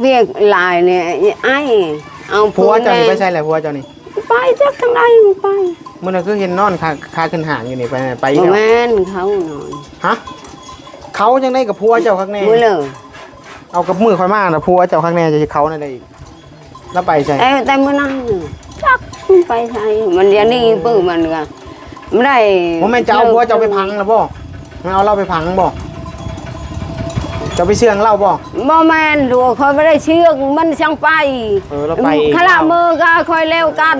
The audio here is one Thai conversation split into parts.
เวียกหลายเนี่ยไอ้เอาผัวเจ้านี่แไปใช่แหละผัวเจ้านี่ไปจักทางใดไปมื้อนั้นคือเห็นนอนคาคาขึ้นห่างอยู่นี่ไปไหนไปอีกบ่แล้วแม่นเขานอนฮะเขาจังได้กับผัวเจ้าข้างแน่มื้อเลยเอากับมือค่อยมาน่ะผัวเจ้าข้างแน่จะเขานั่นได้อีกแล้วไปใช่แต่แต่มื้อนั้นน่ะจักมันไปไสมันเดี๋ยวนี้ปื้อมันก็ไม่ได้บ่แม่นจะเอาผัวเจ้าไปพังแล้วบ่มันเอาเราไปพังบ่เจ้าไปเชื่องเล่าบ่บ่แม่นดูคอยไม่ได้เชือกมันช่างไปเออเราไปเอง ขละมือก็คอยเร็วกัน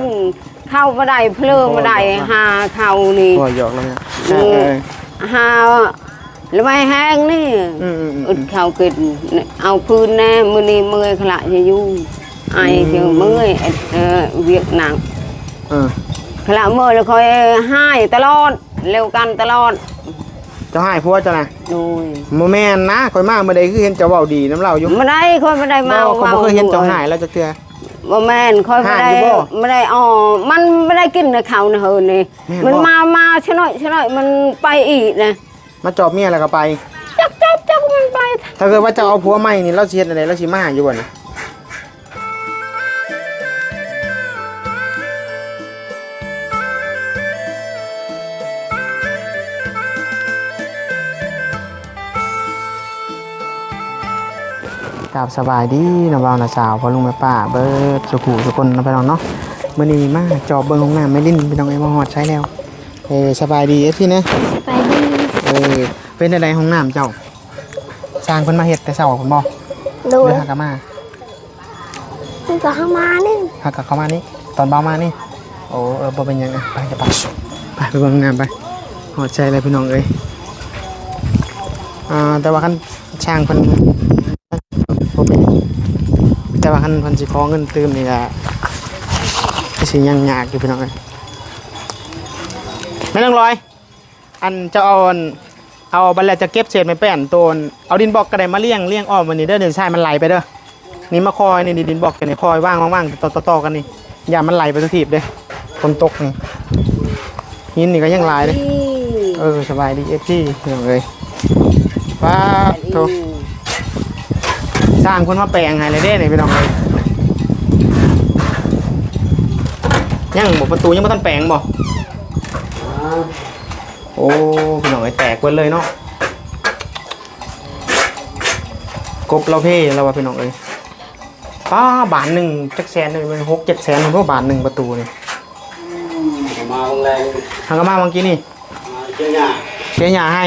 เข้าบ่ได้เพลิงบ่ได้หาเข้านี่ผัวหยอกแล้วเนี่ยเออ หาแล้วไม่แห้งนี่อืมอืมอือึมดข้าวกินเอาพื้นแน่มื้อนี้เมื่อยขละจะอยู่ไอเจียวเมื่อยเอ่อเวียกหนัก เออขละเมื่อยแล้วคอยให้ตลอดเร็วกันตลอด เจ้าให้ผัวเจ้านะโดยโมแม่นนะข่อยมาเมื่อใดคือเห็นเจ้าเว้าดีน้ำเราอยู่บ่ได้คอยบ่ได้เมาเมาเขาบ่เคยเห็นเจ้าหายแล้วจะเตือบ่แม่นคอยบ่ได้หายอยู่บ่บ่ได้อ๋อมันไม่ได้กินในเขานะเฮินนี่แม่นบ่มันมามาชะน้อยชะน้อยมันไปอีกนะมาจอบเมียแล้วก็ไปจักจักจักมันไป ถ้าเกิดว่าเจ้าเอาผัวใหม่นี่เราสิเฮ็ดอะไรเราสิมาอยู่บ่นี่ กราบสบายดีนะบ่าวนะสาวพ่อลุงแม่ป้าเบิดสุขุทุกคนนะพี่น้องเนาะมื้อนี้มาจอบเบิ่งห้องน้ำไม่ลิ้นพี่น้องเอ้ยมาฮอดใช้แล้วเออสบายดีเอ้พี่นะไปดีเออเป็นอะไรห้องน้ำเจ้าสร้างเพิ่นมาเฮ็ดแต่เช้าผมบอกดูเดือหักกะมานี่ก็เข้ามานี่หักกะเข้ามานี่ตอนเบามานี่โอ้เออบ่เป็นหยังอะไปจะไปไปไปเบิ่งห้องน้ำไปหอดใจเลยพี่น้องเอ้ยอ่าแต่ว่าคันช่างเพิ่น บ่เป็นแต่ว่าคันพิ่นสิขอเงินตืมนี่ก็สิยังยากอยู่พี่น้องเอ้ยไม่ต้องรอย อันจะเอาอันเอาบัลแลจะเก็บเศษไม้แป้นโตนเอาดินบอกกระไดมาเลี้ยงเลี้ยงอ้อมวันนี้เด้อเดินทรายมันไหลไปเด้อนี่มาคอยนี่ดินบอกกันนี่คอยว่างว่างต่อต่อกันนี่อย่ามันไหลไปทุกทีบเด้ฝนตกนี่หินนี่ก็ยังไหลายเลยเออสบายดีเอฟซีเรื่องเลยว้าโถ สร้างคนมาแปลงให้เลยเด้นี่พี่น้องเลยยังบอกประตูยังไม่ทันแปลงบ่โอ้พี่น้องไอ้ยแตกเบิดเลยเนาะกบเราเพ่เราว่าพี่น้องเอ้ยป้าบาทหนึ่งจักแสนหนึ่งเป็นหกเจ็ดแสนเพราะบาทหนึ่งประตูนี่มาโรงแรมทางกามาเมื่อกี้นี่มาเจ้าหน้าเชียร์ยาให้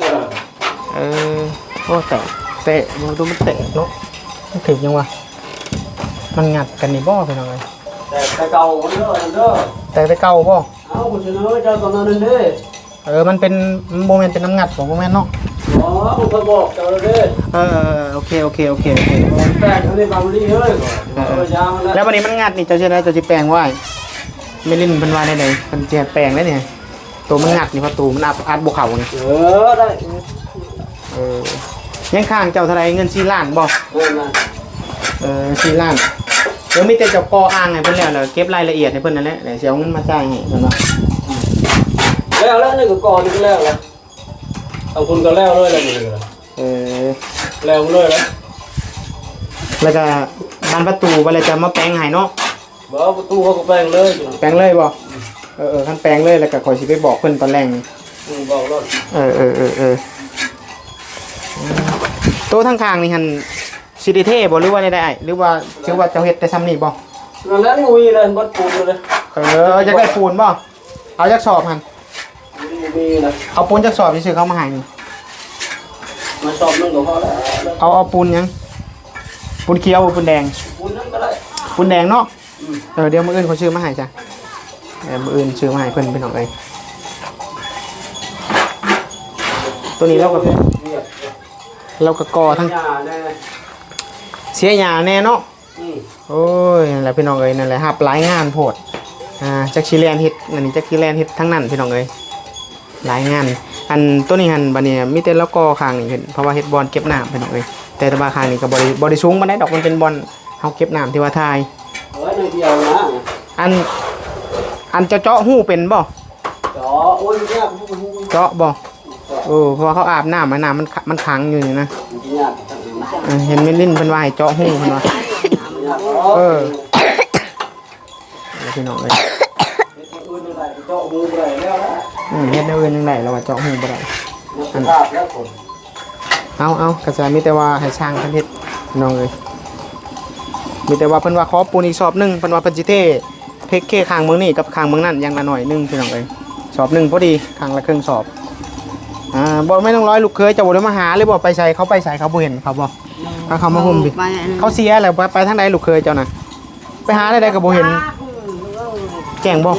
เออเออโอ้แตะ เตะประตูมันเตะเนาะมันถึงยังวะมันงัดกันนี่บ่พี่น้องเอ้ยแต่แต่เก่าคนเด้อคนเด้อแต่ไปเก่าบ่เอาคุณเสนอเจ้าตอนนั้นเด้อเออมันเป็นโมเมนต์เป็นน้ำงัดของโมเมนต์เนาะอ๋อผมก็บอกเจ้าเด้อเออเออเออโอเคโอเคโอเคโอเคผมแปลงเขาในบางลีเฮ้ยเออยางแล้วแล้ววันนี้มันงัดนี่เจ้าเชื่อได้เจ้าจะแปลงไว้ไม่ลิ้นเป็นว่าได้ไหนมันจะแปลงได้เนี่ยตัวมันงัดนี่ประตูมันอัดอัดบุกเขานี่เออได้เออ ยังข้างเจ้าเท่าไรเงินสี่ล้านบ่เออนะเออสี่ล้านเดี๋ยวมีแต่เจ้าก่ออ้างให้เพิ่นแล้วแล้วเก็บรายละเอียดให้เพิ่นนั่นแหละเดี๋ยวสิเอาเงินมาจ่ายให้เพิ่นว่าแล้วแล้วนี่ก็ก่อนนี่ก็แล้วแล้วเอาคุณก็แล้วเลยแล้วนี่เออแล้วเลยแล้วแล้วก็บานประตูไปเลยจะมาแปลงให้เนาะบอกประตูเขาก็แปลงเลยแปลงเลยบ่เออเออคันแปลงเลยแล้วก็ขอยสิไปบอกเพิ่นตอนแรกนี่บอกรถเออเออเออเออโต๊ะทางข้างนี่หันสิได้เท่บ่หรือว่าได้ได้หรือว่าถือว่าเจ้าเฮ็ดแต่ซ้ำนี่บ่นั่นแหละงูยเลยบัดปูนเลยเอออยากได้ปูนบ่เอาจักสอบหันงูยนะเอาปูนจักสอบสิซื้อเข้ามาให้นี่มาสอบนึงก็พอแล้วเอาเอาปูนหยังปูนเขียวปูนแดงปูนนั้นก็ได้ปูนแดงเนาะเออเดี๋ยวมืออื่นเขาชื่อมาให้จ้ะเออมืออื่นชื่อมาให้เพิ่นเป็นของเอ้ยตัวนี้เราก็ เราก็กอทั้งหญ้าแน่เสียหยาแน่เนาะอืมโอ้ยนั่นแหละพี่น้องเอ้ยนั่นแหละฮับหลายงานโพดอ่าจักชิแลนเฮ็ดอันนี้จักชิแลนเฮ็ดทั้งนั้นพี่น้องเอ้ยหลายงาน อันตัวนี้หันบัดนี้มีแต่ละกอข้างนี่เห็นเพราะว่าเฮ็ดบอลเก็บน้ำพี่น้องเอ้ยแต่ตะบาข้างนี่ก็บ่ได้บ่ได้สูงปานใดดอกมันเป็นบอลเฮาเก็บน้ำที่ว่าทายเฮ้ยเดียวนะอันอันเจาะเจาะหูเป็นบ่จ๋อโอ้ยยากมันเจาะบ่ เออพราะว่าเขาอาบน้ำมาน้ำมันมันขังอยู่นี่นะยากตั้งเออเห็นเมลินเพิ่นวาให้เจาะหูเพิ่นว่าเออเอาพี่น้องเลยอื่นอะไรเจาะหูอะไรแล้วนะอืมเฮ็ดแนวอื่นจังไดเราว่าเจาะหูบ่ได้สภาพแล้วคนเอาเอากระจายมีแต่ว่าให้ช่างเพิ่นเฮ็ดพี่น้องเอ้ยมีแต่ว่าเพิ่นว่าขอปูนอีกสอบหนึงเพิ่นว่าเพิ่นสิเทเพกเคข้างเมืองนี่กับข้างเมืองนั่นอย่างละหน่อยหนึงพี่น้องเอ้ยสอบหนึ่งพอดีข้างละครึ่งสอบ อ่าบ่ไม่ต้องร้อยลูกเคยจะบ่ได้มาหาเลยบ่ไปใส่เขาไปใส่เขาบ่เห็นครับบ่เขาเขามาห่มดิไปอันนั้นเขาเสียแล้วไปไปทางใดลูกเคยเจ้าน่ะไปหาได้ใดก็บ่เห็น แจ้งบ่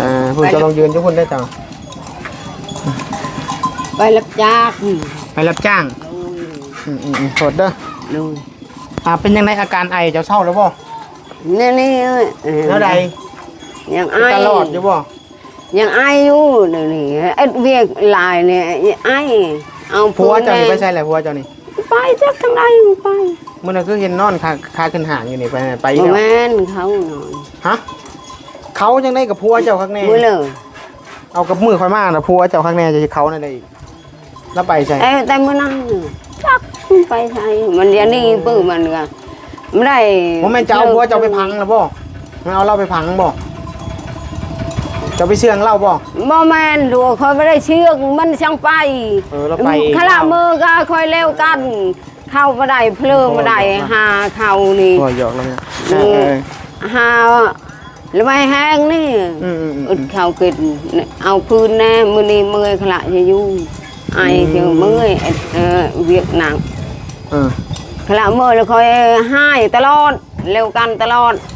อ่าเพิ่นจะลองยืนทุกคนได้จ้ะไปรับจ้างไปรับจ้างอืมอืมอืมโทษเด้อดูอ่าเป็นยังไงอาการไอเจ้าเศร้าแล้วบ่นี่นี่เอ้ยแล้วใดยังไอตลอดอยู่บ่ ยังไออยู่เดี๋ยวนี้เอ็ดเวียกหลายเนี่ยไอเอาผัวเจ้านี่แไปใช่แหละผัวเจ้านี่ไปจักทางใดไปมื้อนั้นคือเห็นนอนคาคาขึ้นหางอยู่นี่ไปไหนไปบ่อีกแล้วแม่นเขานอนฮะเขาจังได้กับผัวเจ้าข้างในมื้อเลยเอากับมือค่อยมาน่ะผัวเจ้าข้างในจะสิเขานั่นได้อีกแล้วไปใช่แต่แต่มื้อนั้นน่ะจักไปไสมันเดี๋ยวนี้ปื้อมันก็ไม่ได้บ่แม่นจะเอาผัวเจ้าไปพังแล้วบ่มันเอาเราไปพังบ่เจ้าไปเชื่องเล่าบ่ บ่แม่นดูคอยไม่ได้เชือกมันช่างไปเออเราไปเอง ขละมือก็คอยเร็วกัน เข้าบ่ได้เพลิงบ่ได้หาเข้านี่โอ้ยหยอกแล้วเนี่ยเอเอออ หาแล้วไม่แห้งนี่อืมอืมอือึมดข้าวกินเอาพื้นแน่มื้อนี้เมื่อยขละจะอยู่ไอเกี่ยวเมื่อยเออเวียกหนัก เออขละเมื่อยแล้วคอยให้ตลอดเร็วกันตลอดเ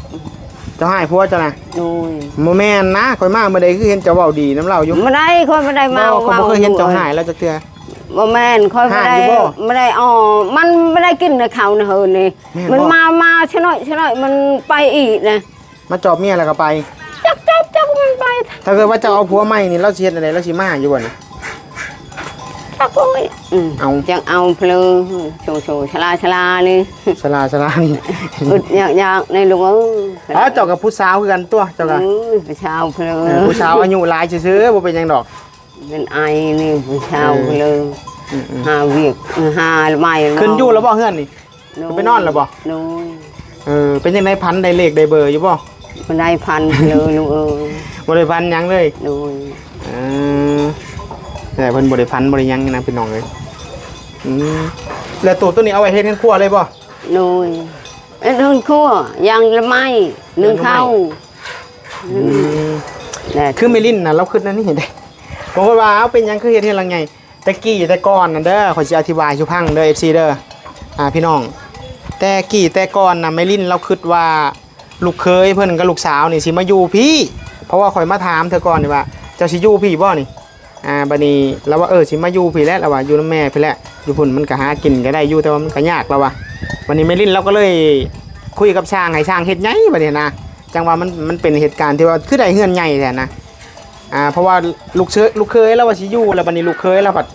จ้าให้ผัวเจ้าน่ะโดยบ่แม่นนะข่อยมาเมื่อใดคือเห็นเจ้าเว้าดีน้ำเล่าอยู่ไม่ได้คอยไม่ได้บ่เมาเขาบ่เคยเห็นเจ้าหายแล้วจักเทื่อบ่แม่นคอยไม่ได้หาอยู่บ่ไม่ได้อ๋อมันไม่ได้กินในเขาวนะเฮินนี่แม่นบ่มันมามาชะหน่อยชะหน่อยมันไปอีกนะมาจอบเมียแล้วก็ไปจักจักจักมันไปถ้าเกิดว่าเจ้าเอาผัวใหม่นี่เราสิเฮ็ดอะไรเราสิมาอยู่บ่นี่ จักโอ้ยอืมเอา จักเอาเพลอโชว์โชว์ชลาชลานี่สลาสลานี่อึดอยากอยากในหลวงเอ้ยอ๋อเจ้ากับผู้สาวคือกันตัวเจ้าก็เอ้ยผู้ชาวเพลอเออผู้สาวอายุหลายซื่อๆบ่เป็นหยังดอกเป็นไอนี่ผู้ชาวเออเพลออืมหาเวียกหาไม่ๆขึ้นอยู่แล้วบ่เฮือนนี่ ไปนอนแล้วบ่โน้ยเออเป็นยังไงพันได้เลขได้เบอร์อยู่บ่มันได้พันเพลอลูกเอ้ยบ่ได้พันหยังเลยโน้ยเออ แต่เพิ่นบ่ได้พันบ่ได้หยังนะพี่น้องเอ้ยอืมแล้วตัวตัวนี้เอาไว้เฮ็ดให้ครัวเลยบ่โน้ยเอ็ดนึ่งคั่วยังละไม่นึ่งข้าวอืมแหละคือเมลินน่ะเราคิดนั่นนี่ได้บอกว่าเอาเป็นหยังคือเฮ็ดให้ลังไงแต่กี้แต่ก่อนน่ะเด้อขอยสิอธิบายให้ฟังเด้อ FC เด้ออ่าพี่น้อง แต่กี้แต่ก่อนน่ะเมลินเราคิดว่าลูกเคยเพิ่นกับลูกสาวนี่สิมาอยู่พี่ เพราะว่าข่อยมาถามเธอก่อนนี่ว่าเจ้าสิอยู่พี่บ่นี่ อ่าบัดนี้เราว่าเออสิมาอยู่พี่แล้วเราว่าอยู่นำแม่พี่แหละอยู่พุ่นมันก็หากินก็ได้อยู่แต่ว่ามันก็ยากแล้วว่ะวันนี้เมลินเราก็เลยคุยกับช่างให้ช่างเฮ็ดใหญ่บัดนี้นะจังว่ามันมันเป็นเหตุการณ์ที่ว่าคือได้เฮือนใหญ่แท้นะอ่าเพราะว่าลูกเชยลูกเคยแล้วว่าสิอยู่แล้วบัดนี้ลูกเคยแล้วบัด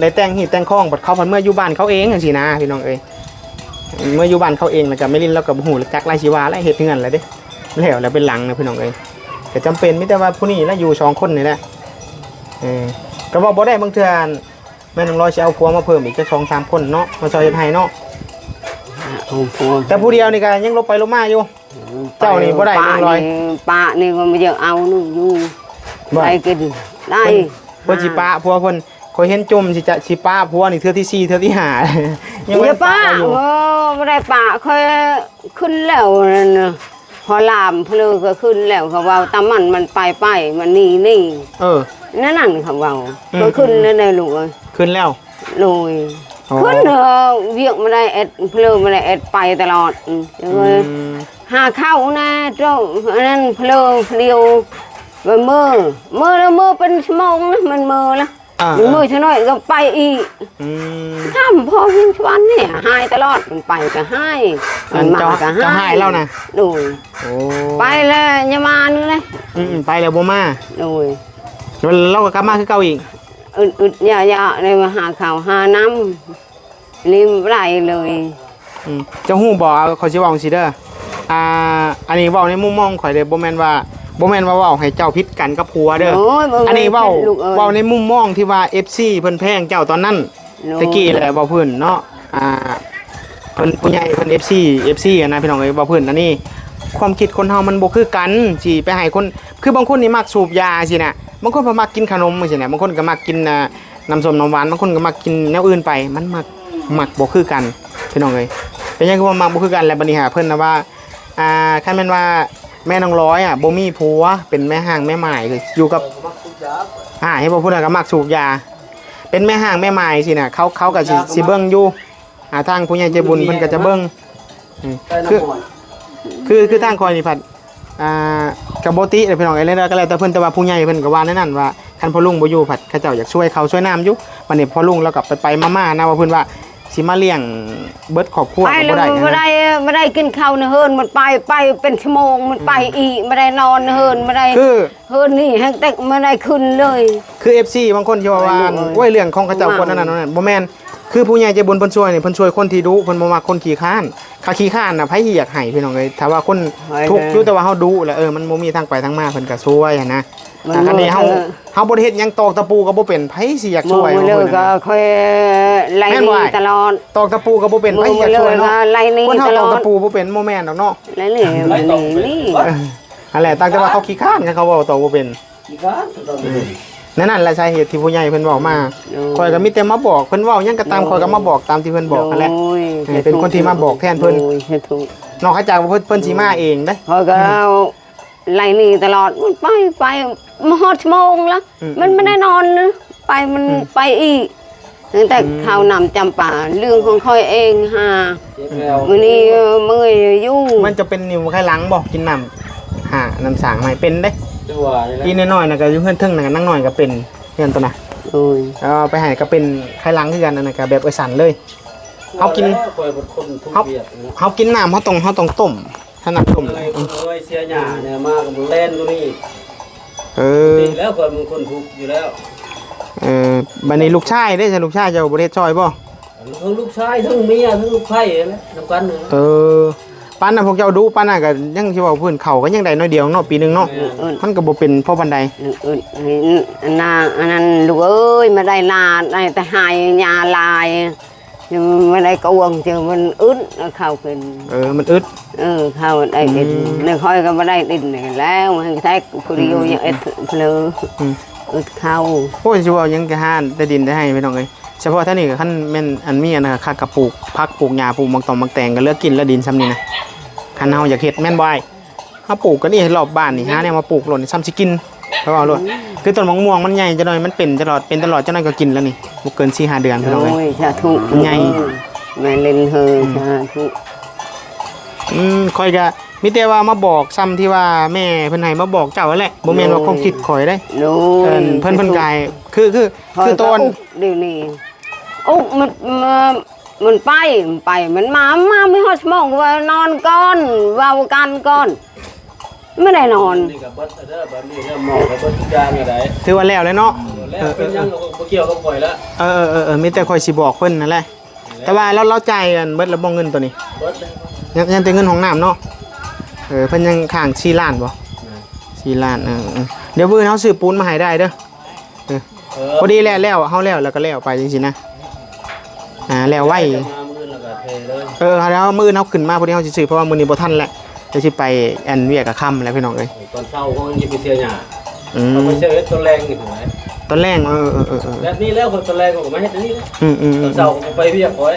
ได้แต่งหีบแต่งข้องบัดเขาพันเมื่ออยู่บ้านเขาเองจังซี่นะพี่น้องเอ้ยเมื่ออยู่บ้านเขาเองแล้วก็ไม่ลินแล้วก็บ่ฮู้แล้วจักไรชีวาแล้วเฮ็ดเงินแล้วเด้แล้วแล้วเป็นหลังนะพี่น้องเอ้ยก็จำเป็นไมีแต่ว่าผู้นี้แล้วอยู่สองคนนี่แหละ เออก็ว่าบ่ได้บางเทื่อแม่นางร้อยสิเอาผัวมาเพิ่มอีกจัก2 3คนเนาะมาซอยเฮ็ดให้เนาะเอาพวกแต่ผู้เดียวนี่ก็ยังลบไปลบมาอยู่ เจ้านี่บ่ได้ป้าเงินร้อย นี่ป้านี่ก็ไม่เยอะเอานู่นอยู่บ่ ได้กินได้เพิ่นสิป้าผัวเพิ่นคอยเห็นจุ่มสิจะสิป้าผัวนี่เทื่อที่สี่เทื่อที่ห้าอย่าบ่ได้ป้าอยู่เออไม่ได้ป้าค่อยขึ้นแล้วนั่นน่ะพอลามเพลือก็ขึ้นแล้วเขาเว่าตามันมันไปไปมันนี่นี่ เออ นั่นนั่นเขาเว่าอืม ก็ขึ้นแล้วในลูกเอ้ยขึ้นแล้วโดยอ๋อขึ้นเออเวียกไม่ได้เอ็ดเพลือไม่ได้เอ็ดไปตลอดอืมเดี๋ยวเอ้ยอืมหาเข้านะเจ้าอันนั้นเพลอเพลียวไปเมื่อเมื่อแล้วเมื่อเป็นชั่วโมงนะมันเมื่อละอ่ามันเมื่อชะน้อยก็ไปอีก อืมทำพอเพียงชวันเนี่ยหายตลอดมันไปก็ให้อันมาเจ้าก็เจ้าให้แล้วนะโดยโอ้ไปเลยอยามานี่เลยอืมๆไปแล้วบ่มาโดย แล้วเราก็กลับมาคือเก่าอีกอึดอึดยายาเลยมาหาข่าวหาน้ำริมไรเลยอืมเจ้าฮู้บ่เขาสิเว้าจังซี่เด้ออ่าอันนี้เว้าในมุมมองข่อยเด้อบ่แม่นว่าบ่แม่นว่าเว้าให้เจ้าผิดกันกับผัวเด้อโอ้ยบ่อันนี้เว้าลูกเอ้ยเว้าในมุมมองที่ว่า FC เพิ่นแพงเจ้าตอนนั้น โน่ตะกี้แหละบ่เพิ่นเนาะ อ่าเพิ่นผู้ใหญ่เพิ่น FC FC อะนะพี่น้องเอ้ยบ่เพิ่นอันนี้ ความคิดคนเฮามันบ่คือกันสิไปให้คน คือบางคนนี่มักสูบยาสินะ บางคนก็มักกินขนมสินะบางคนก็มักกินน้ำส้มน้ำหวานบางคนก็มักกินแนวอื่นไป มันมักมักบ่คือกันพี่น้องเอ้ยเป็นยังคือว่ามักบ่คือกันแล้วบัดนี้หาเพิ่นนะว่าอ่าคันแม่นว่าแม่นางร้อยอะบ่มีผัวเป็นแม่ห้างแม่หมายคืออยู่กับอ่าให้บ่พูดแล้วก็มักสูบยา เป็นแม่ห้างแม่หมายสินะเขาเขาก็สิสิเบิ่งอยู่หาทางผู้ใหญ่ใจบุญเพิ่นก็จะเบิ่งคือคือคือทางคอยนี่ผัด อ่ากับโบติเดี๋ยวพี่น้องไอ้เล่นก็แล้วแต่เพิ่นแต่ว่าผู้ใหญ่เพิ่นก็ว่าแน่นั่นว่าคันพ่อลุงบ่อยู่ผัดเขาเจ้าอยากช่วยเขาช่วยน้ำอยู่วันนี้พ่อลุงเรากลับไปไปมาม่านะว่าเพิ่นว่าสิมาเลี้ยงเบิดครอบครัวไปก็แล้บ่วได้ไม่ได้นะไม่ได้กินข้าวในเฮิรนมันไปไปเป็นชั่วโมงมันไปอีกไม่ได้นอนในเฮิรนไม่ได้คือ เฮิรนนี่แห้งเต็กไม่ได้ขึ้นเลย คือ FC บางคนที่ว่าว่าไม่รู้เลยโอ้ยเรื่องของเขาเจ้าคนนั้นน่ะนั่นนะบ่แม่น คือผู้ใหญ่ใจบุญเพิ่นช่วยนี่เพิ่นช่วยคนที่ดุเพิ่นบ่มักคนขี้ข้านถ้าขี้ข้านน่ะไผสิอยากให้พี่น้องเอ้ยถ้าว่าคนทุกข์อยู่แต่ว่าเฮาดุแล้วเออมันบ่มีทางไปทางมาเพิ่นก็ช่วยอะนะมันแต่คันนี้เฮาเออเฮาบ่ได้เฮ็ดหยังตอกตะปูก็บ่เป็นไผสิอยากมช่องวยมาของเลยเพิ่นก็น่ะค่อยไล่แม่นนี่ว่ายตลอดตอกตะปูก็บ่เป็นมไผองสิอยากมาเลช่วยยเนาะก็ไล่นี่คนเฮาตตลอกอดตะปูบ่เป็นบ่แม่นดอกเนาะไล่นี่ไล่มันตกไปนี่วะเอออันแหละตั้งแต่ว่าเขาขี้ข้านกันเขาเว้าตอกบ่เป็นอีกครั้งตอน นี้นั่นนั่นแหละสาเหตุที่ผู้ใหญ่เพิ่นบอกมาคอยก็มีแต่มาบอกเพิ่นเว้าหยังก็ตามคอยก็มาบอกตามที่เพิ่นบอกนั่นแหละโอ้ยเออเป็นคนที่มาบอกแทนเพิ่นโอ้ยใช่ถูกนอกจากว่าเพิ่นเพิ่นสิมาเองเด้คอยก็เอาไล่นี่ตลอดมันไปไปมาฮอดชั่วโมงละอืมมันไม่ได้นอนนะไปมันไปอีกตั้งแต่ข้าวนำจำป่าเรื่องของค่อยเองฮะเจ็บแล้วมื้อนี้เมื่อยอยู่มันจะเป็นนิ้วไข้หลังบ่กินน้ำ หาน้ำสางใหม่เป็นเด้จังหวะนี่แหละอีน้อยๆน่ะก็อยู่เพิ่นเทิงน่ะก็นั่งน้อยก็เป็นเพื่อนตัวน่ะโอ้ยเอาไปให้ก็เป็นไข้หลังคือกันนั่นน่ะก็แบบไอ้สันเลยเขากิน คอยเป็นคนทุกเบียดนะเฮากินน้ำเฮาต้องเฮาต้องต้มถ้าน้ำต้มอะไรเอ้ยเสียหญ้าเนี่ยมากับมึงเล่นตัวนี้เออดีแล้วคนมึงคนทุกข์อยู่แล้วเออบัดนี้ลูกชายได้ใช่ลูกชายเจ้าบ่ได้ช่วยบ่ทั้งลูกชายทั้งเมียทั้งลูกไผ่นะนำกันเลยเออ ปานน่ะพวกเจ้าดูปานน่ะก็ยังสิเว้าพื้นเขาก็ยังได้น้อยเดียวเนาะปีหนึงเนาะเอิ้นมันก็บ่เป็นเพราะบันไดเอิ้นเอิ้นอันน่ะอันนั้นลูกเอ้ยมาได้ลาได้แต่หายยาลายยังไม่ได้กวงเจอมันอึดเข้าขึ้นเออมันอึดเออเข้าได้ดินในค่อยก็ไม่ได้ดินนี่แล้วมันแท้ผู้เดียวยังเอ็ดเพลออืมอึดเข้าโอ้ยสิเว้ายังจะหานได้ดินได้ให้พี่น้องเอ้ย เฉพาะท่านนี่ก็คันแม่นอันมีอันน่ะคักกระปลูกผักปลูกหญ้าปลูกบางตองบางแตงก็เลือกกินแล้วดินซ้ำนี่นะคันเฮาอยากเฮ็ดแม่นบ่อ้ายเฮาปลูกก็นี่รอบบ้านนี่หาแนวมาปลูกหล่นซ้ำสิกินเพราะว่าเอาโลดคือต้นมะม่วงมันใหญ่จังหน่อยมันเป็นตลอดเป็นตลอดจังหน่อยก็กินแล้วนี่บ่เกิน4-5เดือนพี่น้องเอ้ยโอ้ยสาธุใหญ่แม่เล่นเฮอสาธุอืมข่อยก็มีแต่ว่ามาบอกซ้ำที่ว่าแม่เพิ่นให้มาบอกเจ้าแหละบ่แม่นว่าความคิดข่อยได้ โน้เอิ้นเพิ่นเพิ่นกายคือคือคือตอน เดี๋ยวนี้ อุ๊บมันมันมันไปมันไปมันมามาไม่ฮอดชั่วโมงว่านอนก่อนเว้ากันก่อนไม่ได้นอนนี่กับบัดเด้อแบบนี้เริ่มมองไปเบิดทุกอย่างอะไรถือว่าแล้วเลยเนาะแล้วเป็นยังก็เกี่ยวกับข่อยแล้วเออเออเออเออมีแต่ข่อยสิบอกเพิ่นนั่นแหละแต่ว่าเราเราจ่ายกันเบิดแล้วบ่เงินตัวนี้เบิดเลยยังยังแต่เงินของน้ำเนาะเออเพิ่นยังค้าง4ล้านบ่4ล้านเออเออเดี๋ยวมื้อนี้เฮาซื้อปูนมาให้ได้เด้อเออพอดีแล้วแล้วเฮาแล้วแล้วก็แล้วไปจังซี่นะ อ่าแล้วไว้จะมามื้อแล้วก็เทเลยเออแล้วมื้อนี้เฮาขึ้นมาพอดีเฮาสิซื้อเพราะว่ามื้อนี้บ่ทันแล้วเดี๋ยวสิไปแอนเวียกับค่ำแล้วพี่น้องเอ้ยตอนเช้าเขายิบไปเสียหญ้าอืเขามไปเสียเฮ็ดตัวแรงนี่ถูกไหมตอนแรกเออเออเออเออแบบนี้แล้วคนตัวแรงก็มาเฮ็ดอันนี้นะอืมอืมตอือนมเช้าก็ไปเรียกข่อย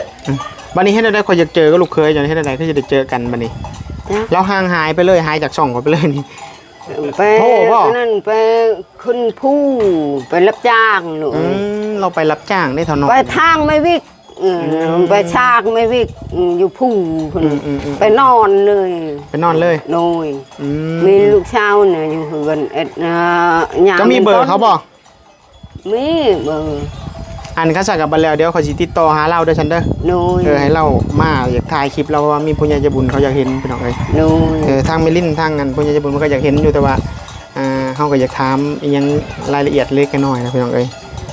บัดนี้เฮ็ดได้ข่อยอยากเจอก็ลูกเคยจังเฮ็ดได้คือจะได้เจอกันบัดนี้จ้ะเราห่างหายไปเลยหายจากช่องข่อยไปเลยนี่ไปโทรบ่นั่นไปขึ้นผู้ไปรับจ้างหนูอืมเราไปรับจ้างได้เท่าน้อยไปทางไม่วิก เออไปชากไม่วิกอืมอยู่ผู้คนอืมอืมอืม ไปนอนเลยไปนอนเลยโนยอืมมีลูกชาวเนี่ยอยู่เฮือนเอ็ดเอ่อยามจะมีเบอร์เขาบ่มีเบอร์อันเขาสักกับบันแล้วเดี๋ยวเขาสิติดต่อหาเราเด้อฉันเด้อโนยเออให้เรามาอยากถ่ายคลิปเราว่ามีผู้ใหญ่ใจบุญเขาอยากเห็นพี่น้องเอ้ยโนยเออทางเมลินทางนั้นผู้ใหญ่ใจบุญมันก็อยากเห็นอยู่แต่ว่าอ่าเฮาก็อยากถามอีหยังรายละเอียดเล็กน้อยนะพี่น้องเอ้ย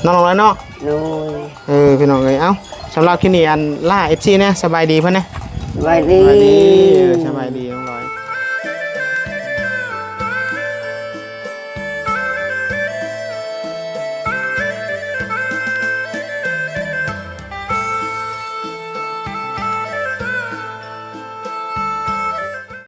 น้องๆแล้วเนาะ โนย เออพี่น้องเอ้ยเอ้า สำหรับคลิปนี้อันล่า FC เนี่ยสบายดีเพิ่นนะ สวัสดี สบายดีเออสบายดี